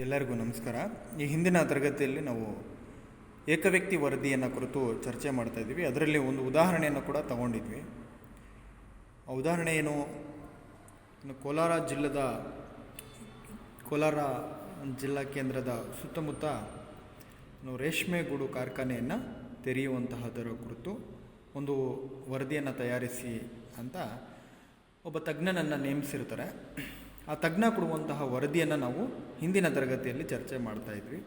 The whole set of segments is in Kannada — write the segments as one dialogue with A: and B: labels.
A: ಎಲ್ಲರಿಗೂ ನಮಸ್ಕಾರ. ಈ ಹಿಂದಿನ ತರಗತಿಯಲ್ಲಿ ನಾವು ಏಕವ್ಯಕ್ತಿ ವರದಿಯನ್ನು ಕುರಿತು ಚರ್ಚೆ ಮಾಡ್ತಾ ಇದ್ವಿ ಅದರಲ್ಲಿ ಒಂದು ಉದಾಹರಣೆಯನ್ನು ಕೂಡ ತಗೊಂಡಿದ್ವಿ. ಆ ಉದಾಹರಣೆ ಏನು? ಕೋಲಾರ ಜಿಲ್ಲೆದ, ಕೋಲಾರ ಜಿಲ್ಲಾ ಕೇಂದ್ರದ ಸುತ್ತಮುತ್ತ ರೇಷ್ಮೆ ಗೂಡು ಕಾರ್ಖಾನೆಯನ್ನು ತೆರೆಯುವಂತಹದರ ಕುರಿತು ಒಂದು ವರದಿಯನ್ನು ತಯಾರಿಸಿ ಅಂತ ಒಬ್ಬ ತಜ್ಞನನ್ನು ನೇಮಿಸಿರ್ತಾರೆ. ಆ ತಜ್ಞ ಕೊಡುವಂತಹ ವರದಿಯನ್ನು ನಾವು ಹಿಂದಿನ ತರಗತಿಯಲ್ಲಿ ಚರ್ಚೆ ಮಾಡ್ತಾ ಇದ್ವಿ.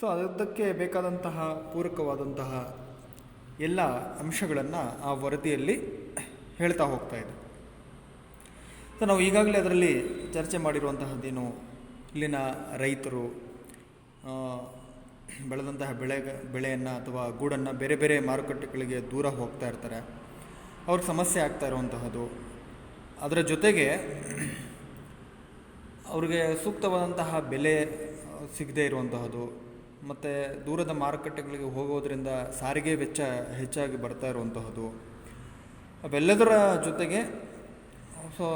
A: ಸೊ ಅದಕ್ಕೆ ಬೇಕಾದಂತಹ ಪೂರಕವಾದಂತಹ ಎಲ್ಲ ಅಂಶಗಳನ್ನು ಆ ವರದಿಯಲ್ಲಿ ಹೇಳ್ತಾ ಹೋಗ್ತಾ ಇದೆ ಸೊ ನಾವು ಈಗಾಗಲೇ ಅದರಲ್ಲಿ ಚರ್ಚೆ ಮಾಡಿರುವಂತಹದ್ದೇನು? ಇಲ್ಲಿನ ರೈತರು ಬೆಳೆದಂತಹ ಬೆಳೆ, ಬೆಳೆಯನ್ನು ಅಥವಾ ಗೂಡನ್ನು ಬೇರೆ ಬೇರೆ ಮಾರುಕಟ್ಟೆಗಳಿಗೆ ದೂರ ಹೋಗ್ತಾ ಇರ್ತಾರೆ. ಅವ್ರಿಗೆ ಸಮಸ್ಯೆ ಆಗ್ತಾ ಇರುವಂತಹದ್ದು. ಅದರ ಜೊತೆಗೆ ಅವ್ರಿಗೆ ಸೂಕ್ತವಾದಂತಹ ಬೆಲೆ ಸಿಗದೇ ಇರುವಂತಹದ್ದು, ಮತ್ತು ದೂರದ ಮಾರುಕಟ್ಟೆಗಳಿಗೆ ಹೋಗೋದರಿಂದ ಸಾರಿಗೆ ವೆಚ್ಚ ಹೆಚ್ಚಾಗಿ ಬರ್ತಾ ಇರುವಂತಹದ್ದು. ಅವೆಲ್ಲದರ ಜೊತೆಗೆ, ಸೊ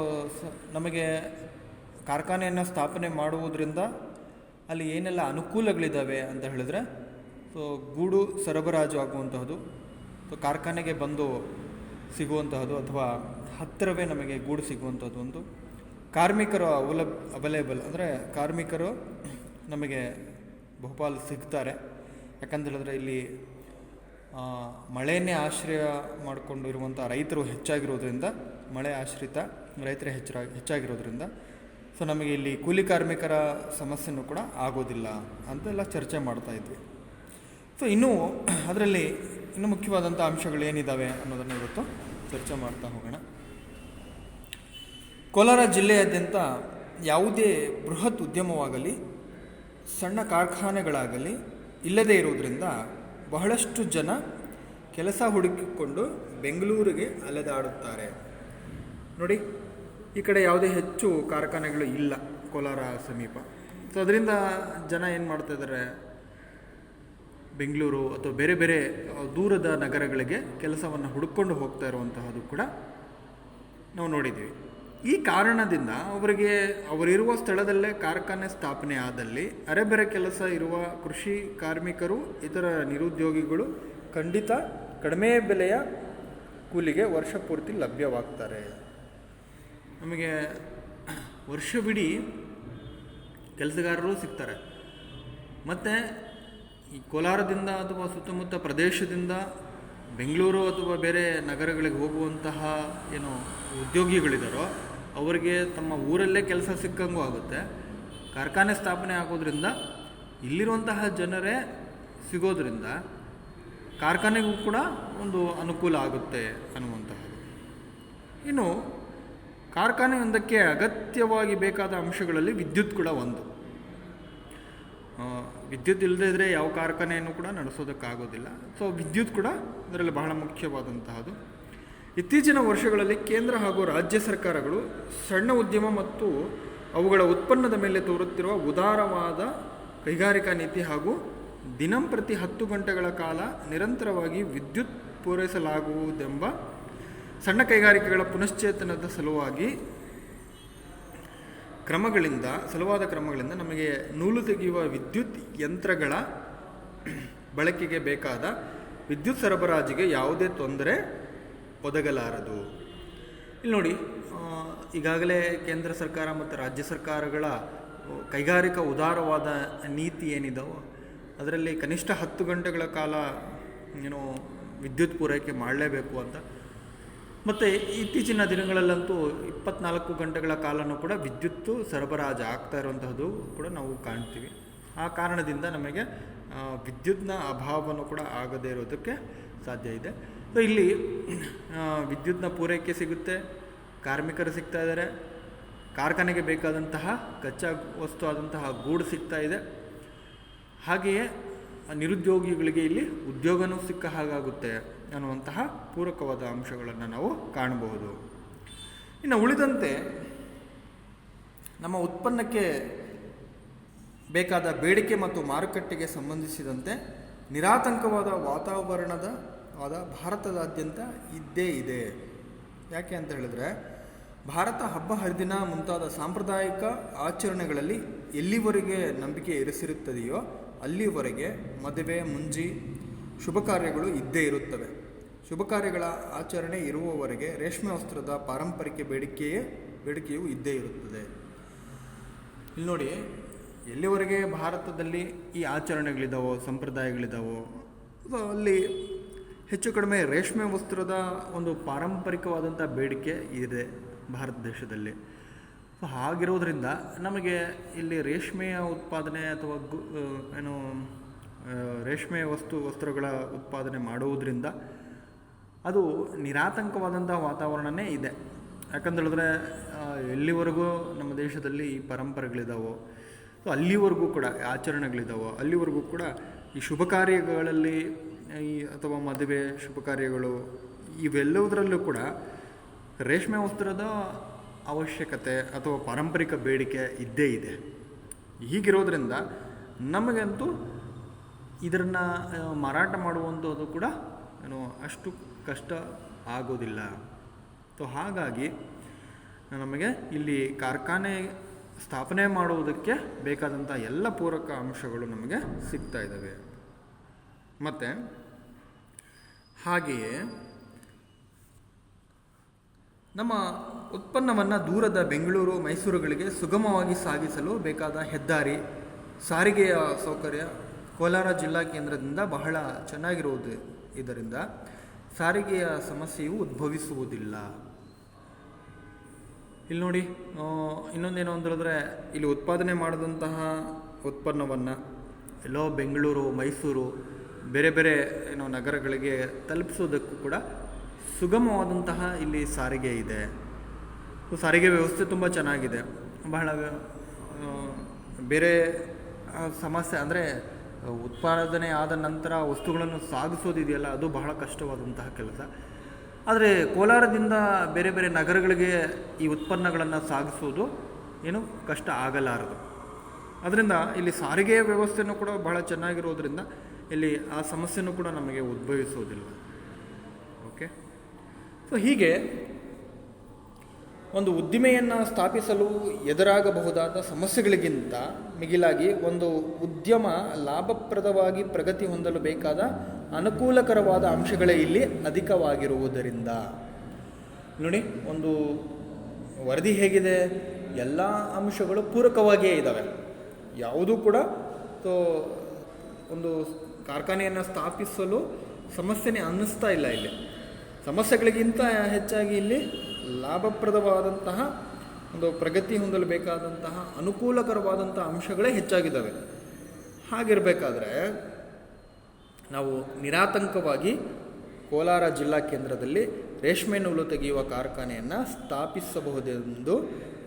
A: ನಮಗೆ ಕಾರ್ಖಾನೆಯನ್ನು ಸ್ಥಾಪನೆ ಮಾಡುವುದರಿಂದ ಅಲ್ಲಿ ಏನೆಲ್ಲ ಅನುಕೂಲಗಳಿದ್ದಾವೆ ಅಂತ ಹೇಳಿದ್ರೆ, ಸೊ, ಗೂಡು ಸರಬರಾಜು ಆಗುವಂತಹದ್ದು, ಸೊ, ಕಾರ್ಖಾನೆಗೆ ಬಂದು ಸಿಗುವಂತಹದ್ದು ಅಥವಾ ಹತ್ತಿರವೇ ನಮಗೆ ಗೂಡು ಸಿಗುವಂಥದ್ದು ಒಂದು. ಕಾರ್ಮಿಕರು ಅವಲಬ್ ಅವೈಲೇಬಲ್ ಅಂದರೆ ಕಾರ್ಮಿಕರು ನಮಗೆ ಬಹುಪಾಲು ಸಿಗ್ತಾರೆ. ಯಾಕಂತ ಹೇಳಿದ್ರೆ ಇಲ್ಲಿ ಮಳೆಯನ್ನೇ ಆಶ್ರಯ ಮಾಡಿಕೊಂಡು ಇರುವಂಥ ರೈತರು ಹೆಚ್ಚಾಗಿರೋದ್ರಿಂದ, ಮಳೆ ಆಶ್ರಿತ ರೈತರೇ ಹೆಚ್ಚರ, ಹೆಚ್ಚಾಗಿರೋದ್ರಿಂದ ಸೊ ನಮಗೆ ಇಲ್ಲಿ ಕೂಲಿ ಕಾರ್ಮಿಕರ ಸಮಸ್ಯೆನೂ ಕೂಡ ಆಗೋದಿಲ್ಲ ಅಂತೆಲ್ಲ ಚರ್ಚೆ ಮಾಡ್ತಾ ಇದ್ವಿ. ಸೊ ಇನ್ನೂ ಅದರಲ್ಲಿ ಇನ್ನೂ ಮುಖ್ಯವಾದಂಥ ಅಂಶಗಳು ಏನಿದ್ದಾವೆ ಅನ್ನೋದನ್ನು ಇವತ್ತು ಚರ್ಚೆ ಮಾಡ್ತಾ ಹೋಗೋಣ. ಕೋಲಾರ ಜಿಲ್ಲೆಯಾದ್ಯಂತ ಯಾವುದೇ ಬೃಹತ್ ಉದ್ಯಮವಾಗಲಿ, ಸಣ್ಣ ಕಾರ್ಖಾನೆಗಳಾಗಲಿ ಇಲ್ಲದೇ ಇರುವುದರಿಂದ ಬಹಳಷ್ಟು ಜನ ಕೆಲಸ ಹುಡುಕಿಕೊಂಡು ಬೆಂಗಳೂರಿಗೆ ಅಲೆದಾಡುತ್ತಾರೆ. ನೋಡಿ, ಈ ಕಡೆ ಯಾವುದೇ ಹೆಚ್ಚು ಕಾರ್ಖಾನೆಗಳು ಇಲ್ಲ ಕೋಲಾರ ಸಮೀಪ. ಸೊ ಅದರಿಂದ ಜನ ಏನು ಮಾಡ್ತಾ ಇದ್ದಾರೆ? ಬೆಂಗಳೂರು ಅಥವಾ ಬೇರೆ ಬೇರೆ ದೂರದ ನಗರಗಳಿಗೆ ಕೆಲಸವನ್ನು ಹುಡುಕೊಂಡು ಹೋಗ್ತಾ ಇರುವಂತಹದ್ದು ಕೂಡ ನಾವು ನೋಡಿದ್ದೀವಿ. ಈ ಕಾರಣದಿಂದ ಅವರಿಗೆ, ಅವರಿರುವ ಸ್ಥಳದಲ್ಲೇ ಕಾರ್ಖಾನೆ ಸ್ಥಾಪನೆ ಆದಲ್ಲಿ ಅರೆಬೆರೆ ಕೆಲಸ ಇರುವ ಕೃಷಿ ಕಾರ್ಮಿಕರು, ಇತರ ನಿರುದ್ಯೋಗಿಗಳು ಖಂಡಿತ ಕಡಿಮೆ ಬೆಲೆಯ ಕೂಲಿಗೆ ವರ್ಷ ಪೂರ್ತಿ ಲಭ್ಯವಾಗ್ತಾರೆ. ನಮಗೆ ವರ್ಷವಿಡೀ ಕೆಲಸಗಾರರು ಸಿಗ್ತಾರೆ. ಮತ್ತು ಈ ಕೋಲಾರದಿಂದ ಅಥವಾ ಸುತ್ತಮುತ್ತ ಪ್ರದೇಶದಿಂದ ಬೆಂಗಳೂರು ಅಥವಾ ಬೇರೆ ನಗರಗಳಿಗೆ ಹೋಗುವಂತಹ ಏನು ಉದ್ಯೋಗಿಗಳಿದಾರೋ ಅವರಿಗೆ ತಮ್ಮ ಊರಲ್ಲೇ ಕೆಲಸ ಸಿಕ್ಕಂಗೂ ಆಗುತ್ತೆ. ಕಾರ್ಖಾನೆ ಸ್ಥಾಪನೆ ಆಗೋದ್ರಿಂದ ಇಲ್ಲಿರುವಂತಹ ಜನರೇ ಸಿಗೋದ್ರಿಂದ ಕಾರ್ಖಾನೆಗೂ ಕೂಡ ಒಂದು ಅನುಕೂಲ ಆಗುತ್ತೆ ಅನ್ನುವಂತಹದ್ದು. ಇನ್ನು ಕಾರ್ಖಾನೆಯೊಂದಕ್ಕೆ ಅಗತ್ಯವಾಗಿ ಬೇಕಾದ ಅಂಶಗಳಲ್ಲಿ ವಿದ್ಯುತ್ ಕೂಡ ಒಂದು. ವಿದ್ಯುತ್ ಇಲ್ಲದೇ ಇದ್ದರೆ ಯಾವ ಕಾರ್ಖಾನೆಯನ್ನು ಕೂಡ ನಡೆಸೋದಕ್ಕಾಗೋದಿಲ್ಲ. ಸೊ ವಿದ್ಯುತ್ ಕೂಡ ಅದರಲ್ಲಿ ಬಹಳ ಮುಖ್ಯವಾದಂತಹದ್ದು. ಇತ್ತೀಚಿನ ವರ್ಷಗಳಲ್ಲಿ ಕೇಂದ್ರ ಹಾಗೂ ರಾಜ್ಯ ಸರ್ಕಾರಗಳು ಸಣ್ಣ ಉದ್ಯಮ ಮತ್ತು ಅವುಗಳ ಉತ್ಪನ್ನದ ಮೇಲೆ ತೋರುತ್ತಿರುವ ಉದಾರವಾದ ಕೈಗಾರಿಕಾ ನೀತಿ ಹಾಗೂ ದಿನಂಪ್ರತಿ ಹತ್ತು ಗಂಟೆಗಳ ಕಾಲ ನಿರಂತರವಾಗಿ ವಿದ್ಯುತ್ ಪೂರೈಸಲಾಗುವುದೆಂಬ ಸಣ್ಣ ಕೈಗಾರಿಕೆಗಳ ಪುನಶ್ಚೇತನದ ಸಲುವಾಗಿ ಕ್ರಮಗಳಿಂದ, ಸಲುವಾದ ಕ್ರಮಗಳಿಂದ ನಮಗೆ ನೂಲು ತೆಗೆಯುವ ವಿದ್ಯುತ್ ಯಂತ್ರಗಳ ಬಳಕೆಗೆ ಬೇಕಾದ ವಿದ್ಯುತ್ ಸರಬರಾಜಿಗೆ ಯಾವುದೇ ತೊಂದರೆ ಒದಗಲಾರದು. ಇಲ್ಲಿ ನೋಡಿ ಈಗಾಗಲೇ ಕೇಂದ್ರ ಸರ್ಕಾರ ಮತ್ತು ರಾಜ್ಯ ಸರ್ಕಾರಗಳ ಕೈಗಾರಿಕಾ ಉದಾರವಾದ ನೀತಿ ಏನಿದಾವೋ, ಅದರಲ್ಲಿ ಕನಿಷ್ಠ ಹತ್ತು ಗಂಟೆಗಳ ಕಾಲ ಏನು ವಿದ್ಯುತ್ ಪೂರೈಕೆ ಮಾಡಲೇಬೇಕು ಅಂತ. ಮತ್ತು ಇತ್ತೀಚಿನ ದಿನಗಳಲ್ಲಂತೂ ಇಪ್ಪತ್ನಾಲ್ಕು ಗಂಟೆಗಳ ಕಾಲನೂ ಕೂಡ ವಿದ್ಯುತ್ತು ಸರಬರಾಜು ಆಗ್ತಾ ಇರುವಂತಹದ್ದು ಕೂಡ ನಾವು ಕಾಣ್ತೀವಿ. ಆ ಕಾರಣದಿಂದ ನಮಗೆ ವಿದ್ಯುತ್ನ ಅಭಾವವನ್ನು ಕೂಡ ಆಗದೇ ಇರೋದಕ್ಕೆ ಸಾಧ್ಯ ಇದೆ. ಸೊ ಇಲ್ಲಿ ವಿದ್ಯುತ್ನ ಪೂರೈಕೆ ಸಿಗುತ್ತೆ, ಕಾರ್ಮಿಕರು ಸಿಗ್ತಾ ಇದ್ದಾರೆ, ಕಾರ್ಖಾನೆಗೆ ಬೇಕಾದಂತಹ ಕಚ್ಚಾ ವಸ್ತು ಆದಂತಹ ಗೂಡು ಸಿಗ್ತಾ ಇದೆ. ಹಾಗೆಯೇ ನಿರುದ್ಯೋಗಿಗಳಿಗೆ ಇಲ್ಲಿ ಉದ್ಯೋಗನೂ ಸಿಕ್ಕ ಹಾಗಾಗುತ್ತೆ ಅನ್ನುವಂತಹ ಪೂರಕವಾದ ಅಂಶಗಳನ್ನು ನಾವು ಕಾಣಬಹುದು. ಇನ್ನು ಉಳಿದಂತೆ ನಮ್ಮ ಉತ್ಪನ್ನಕ್ಕೆ ಬೇಕಾದ ಬೇಡಿಕೆ ಮತ್ತು ಮಾರುಕಟ್ಟೆಗೆ ಸಂಬಂಧಿಸಿದಂತೆ ನಿರಾತಂಕವಾದ ವಾತಾವರಣದ ವಾದ ಭಾರತದಾದ್ಯಂತ ಇದ್ದೇ ಇದೆ. ಯಾಕೆ ಅಂತ ಹೇಳಿದ್ರೆ, ಭಾರತ ಹಬ್ಬ ಹರಿದಿನ ಮುಂತಾದ ಸಾಂಪ್ರದಾಯಿಕ ಆಚರಣೆಗಳಲ್ಲಿ ಎಲ್ಲಿವರೆಗೆ ನಂಬಿಕೆ ಇರಿಸಿರುತ್ತದೆಯೋ ಅಲ್ಲಿವರೆಗೆ ಮದುವೆ, ಮುಂಜಿ, ಶುಭ ಕಾರ್ಯಗಳು ಇದ್ದೇ ಇರುತ್ತವೆ. ಶುಭ ಕಾರ್ಯಗಳ ಆಚರಣೆ ಇರುವವರೆಗೆ ರೇಷ್ಮೆ ವಸ್ತ್ರದ ಪಾರಂಪರಿಕ ಬೇಡಿಕೆಯೇ, ಬೇಡಿಕೆಯು ಇದ್ದೇ ಇರುತ್ತದೆ. ಇಲ್ಲಿ ನೋಡಿ ಎಲ್ಲಿವರೆಗೆ ಭಾರತದಲ್ಲಿ ಈ ಆಚರಣೆಗಳಿದ್ದಾವೋ ಸಂಪ್ರದಾಯಗಳಿದ್ದಾವೋ ಸೊ ಅಲ್ಲಿ ಹೆಚ್ಚು ಕಡಿಮೆ ರೇಷ್ಮೆ ವಸ್ತ್ರದ ಒಂದು ಪಾರಂಪರಿಕವಾದಂಥ ಬೇಡಿಕೆ ಇದೆ ಭಾರತ ದೇಶದಲ್ಲಿ. ಸೊ ಹಾಗಿರೋದ್ರಿಂದ ನಮಗೆ ಇಲ್ಲಿ ರೇಷ್ಮೆಯ ಉತ್ಪಾದನೆ ಅಥವಾ ಗು ಏನು ರೇಷ್ಮೆ ವಸ್ತು, ವಸ್ತ್ರಗಳ ಉತ್ಪಾದನೆ ಮಾಡುವುದರಿಂದ ಅದು ನಿರಾತಂಕವಾದಂಥ ವಾತಾವರಣವೇ ಇದೆ. ಯಾಕಂತೇಳಿದ್ರೆ ಹೇಳಿದ್ರೆ ಎಲ್ಲಿವರೆಗೂ ನಮ್ಮ ದೇಶದಲ್ಲಿ ಈ ಪರಂಪರೆಗಳಿದ್ದಾವೋ ಸೊ ಅಲ್ಲಿವರೆಗೂ ಕೂಡ ಆಚರಣೆಗಳಿದ್ದಾವೆ ಅಲ್ಲಿವರೆಗೂ ಕೂಡ ಈ ಶುಭ ಕಾರ್ಯಗಳಲ್ಲಿ ಈ ಅಥವಾ ಮದುವೆ ಶುಭ ಕಾರ್ಯಗಳು ಇವೆಲ್ಲದರಲ್ಲೂ ಕೂಡ ರೇಷ್ಮೆ ವಸ್ತ್ರದ ಅವಶ್ಯಕತೆ ಅಥವಾ ಪಾರಂಪರಿಕ ಬೇಡಿಕೆ ಇದ್ದೇ ಇದೆ. ಹೀಗಿರೋದ್ರಿಂದ ನಮಗಂತೂ ಇದನ್ನು ಮಾರಾಟ ಮಾಡುವಂಥದ್ದು ಕೂಡ ಏನು ಅಷ್ಟು ಕಷ್ಟ ಆಗೋದಿಲ್ಲ. ಸೊ ಹಾಗಾಗಿ ನಮಗೆ ಇಲ್ಲಿ ಕಾರ್ಖಾನೆ ಸ್ಥಾಪನೆ ಮಾಡುವುದಕ್ಕೆ ಬೇಕಾದಂಥ ಎಲ್ಲ ಪೂರಕ ಅಂಶಗಳು ನಮಗೆ ಸಿಗ್ತಾ ಇದ್ದಾವೆ ಮತ್ತು, ಹಾಗೆಯೇ ನಮ್ಮ ಉತ್ಪನ್ನವನ್ನು ದೂರದ ಬೆಂಗಳೂರು, ಮೈಸೂರುಗಳಿಗೆ ಸುಗಮವಾಗಿ ಸಾಗಿಸಲು ಬೇಕಾದ ಹೆದ್ದಾರಿ, ಸಾರಿಗೆಯ ಸೌಕರ್ಯ, ಕೋಲಾರ ಜಿಲ್ಲಾ ಕೇಂದ್ರದಿಂದ ಬಹಳ ಚೆನ್ನಾಗಿರುವುದು ಇದರಿಂದ ಸಾರಿಗೆಯ ಸಮಸ್ಯೆಯು ಉದ್ಭವಿಸುವುದಿಲ್ಲ. ಇಲ್ಲಿ ನೋಡಿ ಇನ್ನೊಂದೇನು ಅಂತ ಹೇಳಿದ್ರೆ ಇಲ್ಲಿ ಉತ್ಪಾದನೆ ಮಾಡಿದಂತಹ ಉತ್ಪನ್ನವನ್ನು ಎಲ್ಲೋ ಬೆಂಗಳೂರು, ಮೈಸೂರು, ಬೇರೆ ಬೇರೆ ಏನೋ ನಗರಗಳಿಗೆ ತಲುಪಿಸೋದಕ್ಕೂ ಕೂಡ ಸುಗಮವಾದಂತಹ ಇಲ್ಲಿ ಸಾರಿಗೆ ಇದೆ. ಸಾರಿಗೆ ವ್ಯವಸ್ಥೆ ತುಂಬ ಚೆನ್ನಾಗಿದೆ. ಬಹಳ ಬೇರೆ ಸಮಸ್ಯೆ ಅಂದರೆ, ಉತ್ಪಾದನೆ ಆದ ನಂತರ ವಸ್ತುಗಳನ್ನು ಸಾಗಿಸೋದಿದೆಯಲ್ಲ, ಅದು ಬಹಳ ಕಷ್ಟವಾದಂತಹ ಕೆಲಸ. ಆದರೆ ಕೋಲಾರದಿಂದ ಬೇರೆ ಬೇರೆ ನಗರಗಳಿಗೆ ಈ ಉತ್ಪನ್ನಗಳನ್ನು ಸಾಗಿಸೋದು ಏನು ಕಷ್ಟ ಆಗಲಾರದು. ಅದರಿಂದ ಇಲ್ಲಿ ಸಾರಿಗೆಯ ವ್ಯವಸ್ಥೆನೂ ಕೂಡ ಬಹಳ ಚೆನ್ನಾಗಿರೋದ್ರಿಂದ ಇಲ್ಲಿ ಆ ಸಮಸ್ಯೆನೂ ಕೂಡ ನಮಗೆ ಉದ್ಭವಿಸೋದಿಲ್ಲ. ಓಕೆ ಸೊ ಹೀಗೆ ಒಂದು ಉದ್ದಿಮೆಯನ್ನು ಸ್ಥಾಪಿಸಲು ಎದುರಾಗಬಹುದಾದ ಸಮಸ್ಯೆಗಳಿಗಿಂತ ಮಿಗಿಲಾಗಿ ಒಂದು ಉದ್ಯಮ ಲಾಭಪ್ರದವಾಗಿ ಪ್ರಗತಿ ಹೊಂದಲು ಬೇಕಾದ ಅನುಕೂಲಕರವಾದ ಅಂಶಗಳೇ ಇಲ್ಲಿ ಅಧಿಕವಾಗಿರುವುದರಿಂದ. ನೋಡಿ, ಒಂದು ವರದಿ ಹೇಗಿದೆ? ಎಲ್ಲ ಅಂಶಗಳು ಪೂರಕವಾಗಿಯೇ ಇದ್ದಾವೆ ಯಾವುದೂ ಕೂಡ ಒಂದು ಕಾರ್ಖಾನೆಯನ್ನು ಸ್ಥಾಪಿಸಲು ಸಮಸ್ಯೆನೇ ಅನ್ನಿಸ್ತಾ ಇಲ್ಲ ಇಲ್ಲಿ. ಸಮಸ್ಯೆಗಳಿಗಿಂತ ಹೆಚ್ಚಾಗಿ ಇಲ್ಲಿ ಲಾಭಪ್ರದವಾದಂತಹ ಒಂದು ಪ್ರಗತಿ ಹೊಂದಲು ಬೇಕಾದಂತಹ ಅನುಕೂಲಕರವಾದಂಥ ಅಂಶಗಳೇ ಹೆಚ್ಚಾಗಿದ್ದಾವೆ ಹಾಗಿರಬೇಕಾದ್ರೆ ನಾವು ನಿರಾತಂಕವಾಗಿ ಕೋಲಾರ ಜಿಲ್ಲಾ ಕೇಂದ್ರದಲ್ಲಿ ರೇಷ್ಮೆ ನೂಲು ತೆಗೆಯುವ ಕಾರ್ಖಾನೆಯನ್ನು ಸ್ಥಾಪಿಸಬಹುದೆಂದು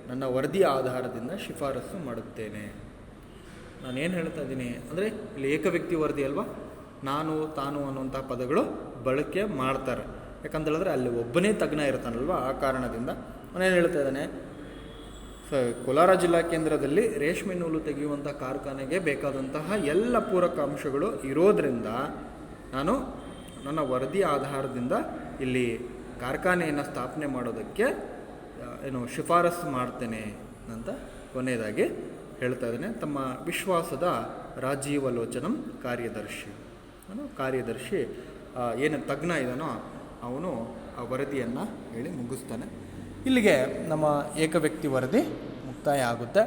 A: ನನ್ನ ವರದಿಯ ಆಧಾರದಿಂದ ಶಿಫಾರಸು ಮಾಡುತ್ತೇನೆ. ನಾನೇನು ಹೇಳ್ತಾ ಇದ್ದೀನಿ ಅಂದರೆ, ಇಲ್ಲಿ ಏಕವ್ಯಕ್ತಿ ವರದಿ ಅಲ್ವಾ? ನಾನು, ತಾನು ಅನ್ನುವಂಥ ಪದಗಳು ಬಳಕೆ ಮಾಡ್ತಾರೆ. ಯಾಕಂತ ಹೇಳಿದ್ರೆ ಅಲ್ಲಿ ಒಬ್ಬನೇ ತಜ್ಞ ಇರ್ತಾನಲ್ವ? ಆ ಕಾರಣದಿಂದ ಅವನೇನು ಹೇಳ್ತಾ ಇದ್ದಾನೆ? ಕೋಲಾರ ಜಿಲ್ಲಾ ಕೇಂದ್ರದಲ್ಲಿ ರೇಷ್ಮೆ ನೂಲು ತೆಗೆಯುವಂಥ ಕಾರ್ಖಾನೆಗೆ ಬೇಕಾದಂತಹ ಎಲ್ಲ ಪೂರಕ ಅಂಶಗಳು ಇರೋದರಿಂದ ನಾನು ನನ್ನ ವರದಿ ಆಧಾರದಿಂದ ಇಲ್ಲಿ ಕಾರ್ಖಾನೆಯನ್ನು ಸ್ಥಾಪನೆ ಮಾಡೋದಕ್ಕೆ ಏನು ಶಿಫಾರಸು ಮಾಡ್ತೇನೆ ಅಂತ ಕೊನೆಯದಾಗಿ ಹೇಳ್ತಾ ಇದ್ದೇನೆ. ತಮ್ಮ ವಿಶ್ವಾಸದ ರಾಜೀವಲೋಚನಂ ಕಾರ್ಯದರ್ಶಿ. ನಾನು ಕಾರ್ಯದರ್ಶಿ ಏನು ತಜ್ಞ ಇದನೋ ಅವನು ಆ ವರದಿಯನ್ನು ಹೇಳಿ ಮುಗಿಸ್ತಾನೆ. ಇಲ್ಲಿಗೆ ನಮ್ಮ ಏಕವ್ಯಕ್ತಿ ವರದಿ ಮುಕ್ತಾಯ ಆಗುತ್ತೆ.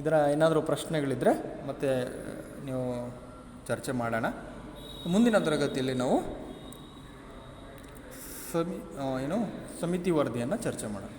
A: ಇದರ ಏನಾದರೂ ಪ್ರಶ್ನೆಗಳಿದ್ದರೆ ಮತ್ತೆ ನೀವು ಚರ್ಚೆ ಮಾಡೋಣ. ಮುಂದಿನ ತರಗತಿಯಲ್ಲಿ ನಾವು ಸಮಿ ಏನು ಸಮಿತಿ ವರದಿಯನ್ನು ಚರ್ಚೆ ಮಾಡೋಣ.